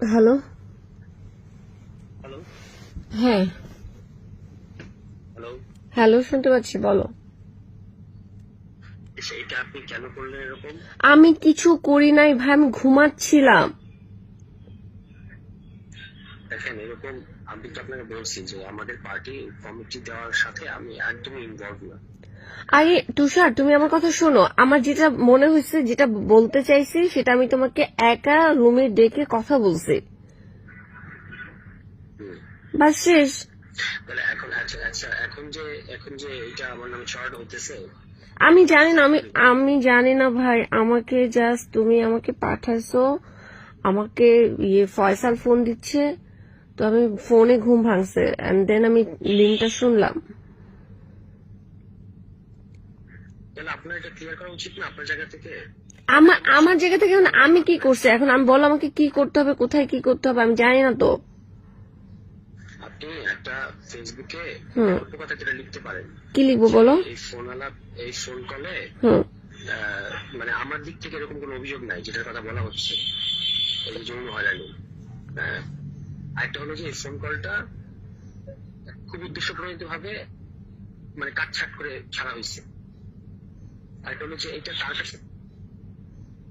Hello হ্যাঁ। Hello শুনতে পাচ্ছি বলো। এটা আপনি কেন করলেন এরকম? আমি কিছু করি নাই ভাই আমি ঘুমাচ্ছিলাম। দেখেন এরকম আমি তো আপনাকে বলছি যে আমাদের পার্টি কমিটি দেওয়ার সাথে আমি একদমই ইনভলভ না। আরে তুষার তুমি আমার কথা শোনো। আমার যেটা মনে হয়েছে যেটা বলতে চাইছি সেটা আমি তোমাকে একা রুমে ডেকে কথা বলছি। বাস শেষ। এখন আচ্ছা আচ্ছা এখন যে এখন যে এটা আমার নামে শর্ট হতেছে আমি জানি না আমি আমি জানি না ভাই। আমাকে জাস্ট তুমি আমাকে পাঠাইছো। আমাকে ইয়ে ফয়সাল ফোন দিচ্ছে। তো আমি ফোনে ঘুম ভাঙছে। এন্ড দেন আমি লিঙ্কটা শুনলাম। তাহলে আপনার এটা ক্লিয়ার করা উচিত না আপনার জায়গা থেকে? আমার আমার জায়গা থেকে এখন আমি কি করছি? এখন আমি বলো আমাকে কি করতে হবে কোথায় কি করতে হবে আমি জানি না তো। আপনি একটা ফেসবুকে অল্প কথা যেটা লিখতে পারেন। কি লিখব বলো? এই ফোন আলাপ এই ফোন কলে মানে আমার দিক থেকে এরকম কোনো অভিযোগ নাই যেটার কথা বলা হচ্ছে। এই যৌন হয়রানি। আহ, আরেকটা হলো যে এই ফোন কলটা খুব উদ্দেশ্য প্রণীত ভাবে মানে কাটছাট করে ছাড়া হয়েছে। আরেকটা এটা তার কাছে?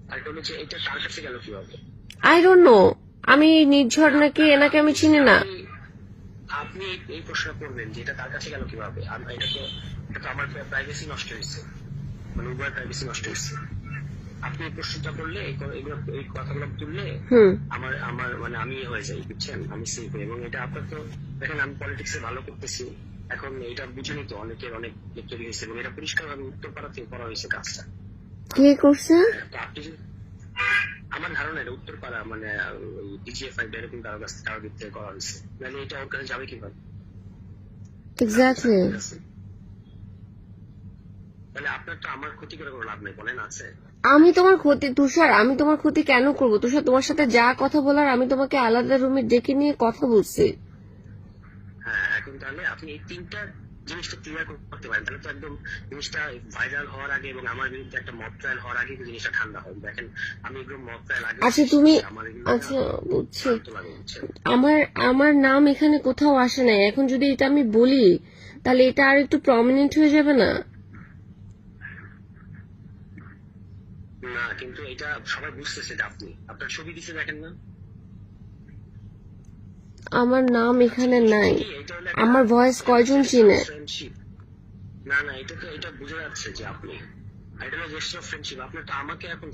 আরেকটা এটা তার কাছে গেল কীভাবে? আই ডোন্ট নো আমি নির্ঝর নাকি এনাকে আমি চিনি না। আপনি- এই- প্রশ্ন করবেন যে এটা কাছে গেল কীভাবে? আম- এটা তো এটা তো আমার প্রাইভেসি নষ্ট হয়েছে। মানে উভয় প্রাইভেসি নষ্ট হয়েছে। আপনি এই প্রশ্নটা করলে এই এগুলো এই কথাগুলো তুললে আমার আমার মানে আমি ইয়ে হয়ে যাই বুঝছেন? আমি সেফ হই এবং এটা আপনার তো দেখেন আমি পলিটিক্সে ভালো করতেছি। এখন এটা বুঝেনি তো অনেকের অনেক তৈরি হয়েছে এবং এটা পরিষ্কার ভাবে উত্তর পাড়া থেকে করা হয়েছে কাজটা। কে করছে? আমার ধারণা এটা উত্তর পাড়া মানে ডিজিএফআই এরকম কারও কাছ কারও দিক থেকে করা হয়েছে। নাহলে এটা ওর কাছে যাবে কীভাবে? এক্স্যাক্টলি তাহলে আপনার তো আমার ক্ষতি করে কোনো লাভ নেই বলেন আছে। আমি তোমার ক্ষতি তুষার আমি তোমার ক্ষতি কেন করব? তুষার তোমার সাথে যা কথা বলার আমি তোমাকে আলাদা রুমে ডেকে নিয়ে কথা বলছি। এখন তাহলে আপনি এই তিনটা জিনিসটা ক্লিয়ার করতে পারেন। তাহলে তো একদম জিনিসটা ভাইরাল হওয়ার আগে এবং আমার বিরুদ্ধে একটা মব ট্রায়াল হওয়ার আগে জিনিসটা ঠান্ডা হয়। দেখেন আমি এগুলো মব ট্রায়াল আগে আচ্ছা তুমি আচ্ছা বুঝছি। আমার আমার নাম এখানে কোথাও আসে নাই। এখন যদি এটা আমি বলি তাহলে এটা আর একটু প্রমিনেন্ট হয়ে যাবে না? না কিন্তু এটা সবাই বুঝতেছে আপনি। আপনার ছবি দিছে দেখেন না? আমার নাম এখানে নাই। আমার ভয়েস কয়জন চিনে। না না, এটা তো, এটা বুঝে যাচ্ছে যে আপনি। এটা হলো জেস্টার ফ্রেন্ডশিপ আপনারটা আমাকে এখন